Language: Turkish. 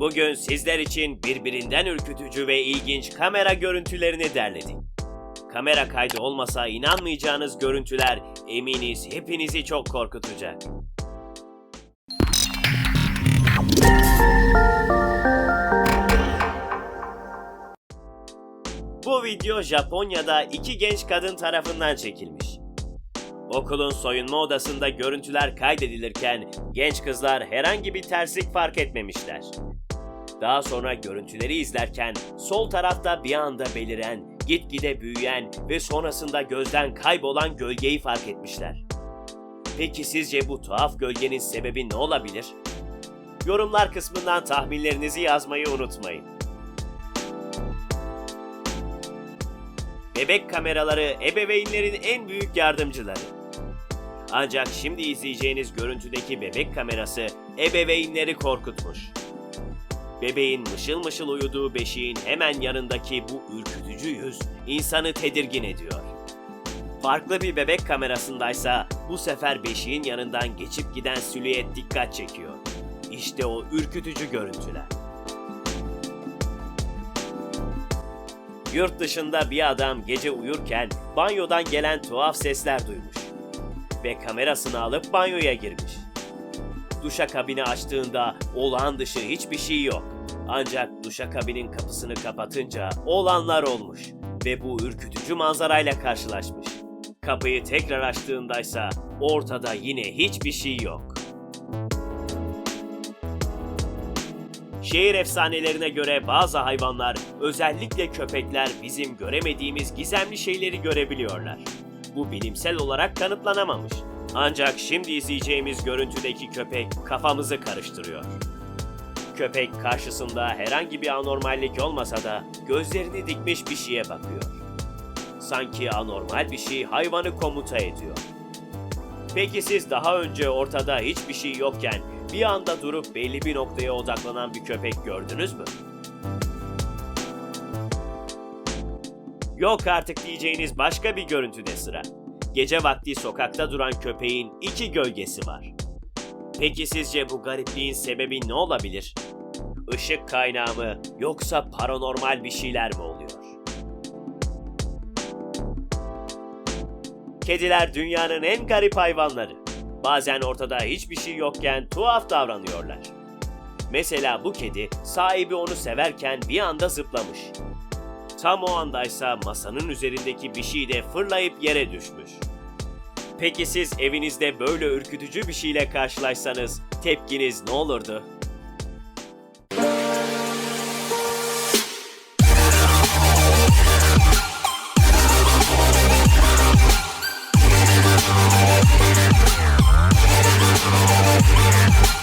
Bugün sizler için birbirinden ürkütücü ve ilginç kamera görüntülerini derledik. Kamera kaydı olmasa inanmayacağınız görüntüler eminiz hepinizi çok korkutacak. Bu video Japonya'da iki genç kadın tarafından çekilmiş. Okulun soyunma odasında görüntüler kaydedilirken genç kızlar herhangi bir terslik fark etmemişler. Daha sonra görüntüleri izlerken sol tarafta bir anda beliren, gitgide büyüyen ve sonrasında gözden kaybolan gölgeyi fark etmişler. Peki sizce bu tuhaf gölgenin sebebi ne olabilir? Yorumlar kısmından tahminlerinizi yazmayı unutmayın. Bebek kameraları ebeveynlerin en büyük yardımcıları. Ancak şimdi izleyeceğiniz görüntüdeki bebek kamerası ebeveynleri korkutmuş. Bebeğin mışıl mışıl uyuduğu beşiğin hemen yanındaki bu ürkütücü yüz insanı tedirgin ediyor. Farklı bir bebek kamerasındaysa bu sefer beşiğin yanından geçip giden silüet dikkat çekiyor. İşte o ürkütücü görüntüler. Yurt dışında bir adam gece uyurken banyodan gelen tuhaf sesler duymuş. Ve kamerasını alıp banyoya girmiş. Duşakabini açtığında olağan dışı hiçbir şey yok. Ancak duşakabinin kapısını kapatınca olanlar olmuş ve bu ürkütücü manzarayla karşılaşmış. Kapıyı tekrar açtığındaysa ortada yine hiçbir şey yok. Şehir efsanelerine göre bazı hayvanlar, özellikle köpekler bizim göremediğimiz gizemli şeyleri görebiliyorlar. Bu bilimsel olarak kanıtlanamamış. Ancak şimdi izleyeceğimiz görüntüdeki köpek kafamızı karıştırıyor. Köpek karşısında herhangi bir anormallik olmasa da gözlerini dikmiş bir şeye bakıyor. Sanki anormal bir şey hayvanı komuta ediyor. Peki siz daha önce ortada hiçbir şey yokken bir anda durup belli bir noktaya odaklanan bir köpek gördünüz mü? Yok artık diyeceğiniz başka bir görüntüde sıra. Gece vakti sokakta duran köpeğin iki gölgesi var. Peki sizce bu garipliğin sebebi ne olabilir? Işık kaynağı mı yoksa paranormal bir şeyler mi oluyor? Kediler dünyanın en garip hayvanları. Bazen ortada hiçbir şey yokken tuhaf davranıyorlar. Mesela bu kedi sahibi onu severken bir anda zıplamış. Tam o andaysa masanın üzerindeki bir şey de fırlayıp yere düşmüş. Peki siz evinizde böyle ürkütücü bir şeyle karşılaşsanız tepkiniz ne olurdu? Yeah.